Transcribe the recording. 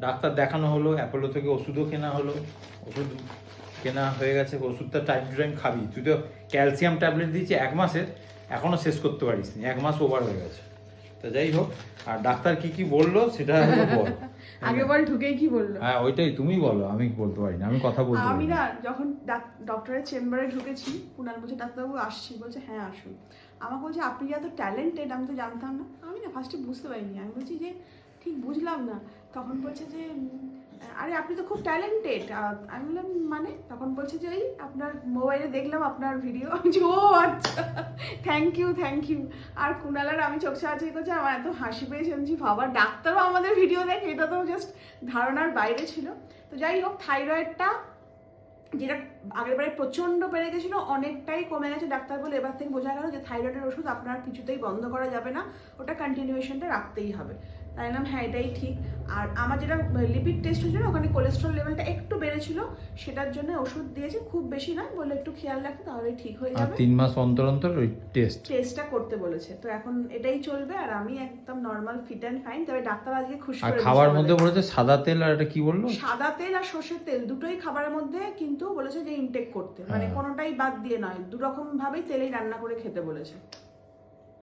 Doctor দেখানো হলো Apollo থেকে ওষুধও কেনা হলো। ওষুধ কেনা হয়ে গেছে ওষুধটা টাইম টু টাইম খাবি। তুই তো ক্যালসিয়াম ট্যাবলেট দিয়েছি এক মাসের এখনও শেষ করতে পারিস নি। এক মাস ওভার হয়ে গেছে। তো যাই হোক আর ডাক্তার কি কি বলল সেটা হলো বল। আগে বল ঢুকেই কি বলল? হ্যাঁ ওইটাই তুমি বলো আমি বলতে পারি না আমি কথা বলতে আমি না। যখন ডাক- ডক্টরের চেম্বারে ঢুকেছি কুনাল বলছে ডাক্তারবাবু আসছি। বলছে হ্যাঁ আসুন। আমাকে বলছে আপনি এত ট্যালেন্টেড আমি তো জানতাম না। আমি না ফার্স্টে বুঝতে পারিনি। আমি বলছি যে ঠিক বুঝলাম না। তখন বলছে যে আরে আপনি তো খুব ট্যালেন্টেড আমি বললাম মানে? তখন বলছে যে ওই আপনার মোবাইলে দেখলাম আপনার ভিডিও আমি ও আচ্ছা থ্যাংক ইউ থ্যাংক ইউ আর কুনালার আমি চোখ সাহায্য করছি আমার এত হাসি পেয়েছে। আমি বাবা, ডাক্তারও আমাদের ভিডিও দেখে, এটা তো জাস্ট ধারণার বাইরে ছিল। তো যাই হোক থাইরয়েডটা যেটা আগের বারে প্রচণ্ড বেড়ে গেছিল, অনেকটাই কমে গেছে ডাক্তার বলে। এবার থেকে বোঝা গেল যে থাইরয়েডের ওষুধ আপনার কিছুতেই বন্ধ করা যাবে না, ওটা কন্টিনিউয়েশনটা রাখতেই হবে। তাই নাম হ্যাঁ এটাই ঠিক। আর আমার যেটা লিপিড টেস্ট হয়েছিল ওখানে কোলেস্ট্রল লেভেলটা একটু বেড়েছিল সেটার জন্য ওষুধ দিয়েছে খুব বেশি নয় বলে একটু খেয়াল রাখতে তাহলে ঠিক হয়ে যাবে। তিন মাস অন্তর অন্তর ওই টেস্ট টেস্টটা করতে বলেছে। তো এখন এটাই চলবে আর আমি একদম নর্মাল ফিট অ্যান্ড ফাইন তবে ডাক্তার আজকে খুশি আর খাবার মধ্যে বলেছে সাদা তেল আর এটা কি বলল? সাদা তেল আর সর্ষের তেল দুটোই খাবারের মধ্যে কিন্তু বলেছে যে ইনটেক করতে। মানে হ্যাঁ। কোনোটাই বাদ দিয়ে নয় দু রকম ভাবেই তেলেই রান্না করে খেতে বলেছে।